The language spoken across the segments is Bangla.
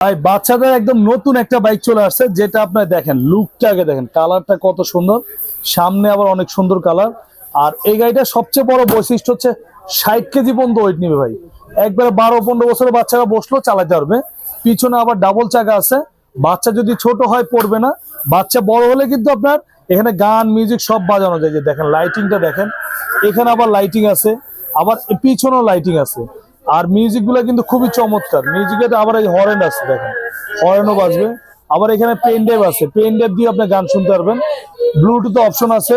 ভাই, বাচ্চাদের একদম নতুন একটা বাইক চলে আসছে, যেটা আপনার দেখেন লুকটা আগে দেখেন কালারটা কত সুন্দর, সামনে আবার অনেক সুন্দর কালার আর এই গাড়িটা সবচেয়ে বড় বৈশিষ্ট্য হচ্ছে ষাট কেজি পর্যন্ত ওয়েট নিবে ভাই। একবারে বারো পনেরো বছরের বাচ্চারা বসলেও চালাতে পারবে। পিছনে আবার ডাবল চাকা আছে, বাচ্চা যদি ছোট হয়, পড়বে না। বাচ্চা বড় হলে কিন্তু আপনার এখানে গান মিউজিক সব বাজানো যায়। যে দেখেন লাইটিংটা দেখেন, এখানে আবার লাইটিং আছে, আবার পিছনেও লাইটিং আছে। আর মিউজিকগুলো কিন্তু খুবই চমৎকার। মিউজিকের আবার এই হরেন আছে দেখেন। হরেনও বাজবে। আবার এখানে পেন ড্রাইভ আছে। পেন ড্রাইভ দিয়ে আপনি গান শুনতে পারবেন। ব্লুটুথ অপশন আছে।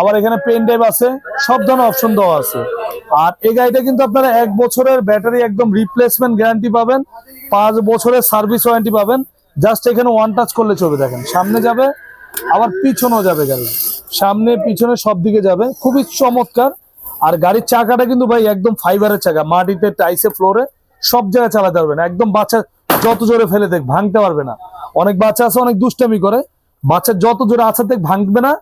আবার এখানে পেন ড্রাইভ আছে। সব ধরনের অপশন দেওয়া আছে। আর এই গাড়িটা কিন্তু আপনারা এক বছরের ব্যাটারি একদম রিপ্লেসমেন্ট গ্যারান্টি পাবেন। পাঁচ বছরের সার্ভিস ওয়ারেন্টি পাবেন। জাস্ট এখানে ওয়ান টাচ করলে চলবে, দেখেন। সামনে যাবে, আবার পিছনেও যাবে গাড়ি। সামনে, পিছনে সব দিকে যাবে। খুবই চমৎকার। আর গাড়ির চাকাটা কিন্তু ভাই একদম ফাইবারের চাকা। মাটিতে টাইসে ফ্লোরে সব জায়গায় চালাতে পারবে না। একদম বাচ্চা যত জোরে ফেলে দেখ, ভাঙতে পারবে না। অনেক বাচ্চা আছে, অনেক দুষ্টামি করে। বাচ্চা যত জোরে আছে দেখ, ভাঙবে না।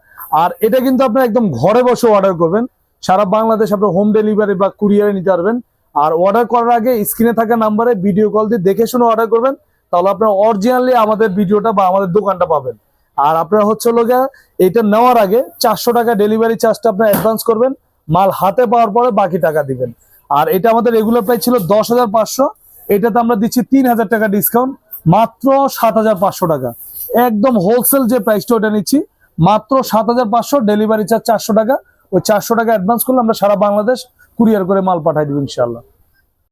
আর এটা কিন্তু আপনি একদম ঘরে বসে অর্ডার করবেন। সারা বাংলাদেশ আপনার হোম ডেলিভারি বা কুরিয়ারে নিতে পারবেন। আর অর্ডার করার আগে স্ক্রিনে থাকা নাম্বারে ভিডিও কল দিয়ে দেখে শুনে অর্ডার করবেন। তাহলে আপনার অরিজিনালি আমাদের ভিডিওটা বা আমাদের দোকানটা পাবেন। আর আপনার হচ্ছে লোকে এটা নেওয়ার আগে চারশো টাকা ডেলিভারি চার্জটা আপনার অ্যাডভান্স করবেন। মাল হাতে পাওয়ার পরে বাকি টাকা দিবেন। আর এটা আমাদের রেগুলার প্রাইস ছিল দশ হাজার পাঁচশো। এটাতে আমরা দিচ্ছি তিন হাজার টাকা ডিসকাউন্ট মাত্র সাত হাজার পাঁচশো টাকা। একদম হোলসেল যে প্রাইসটা ওটা নিচ্ছি, মাত্র সাত হাজার পাঁচশো ডেলিভারি চার্জ চারশো টাকা। ওই চারশো টাকা অ্যাডভান্স করলে আমরা সারা বাংলাদেশ কুরিয়ার করে মাল পাঠাই দেবো ইনশাল্লাহ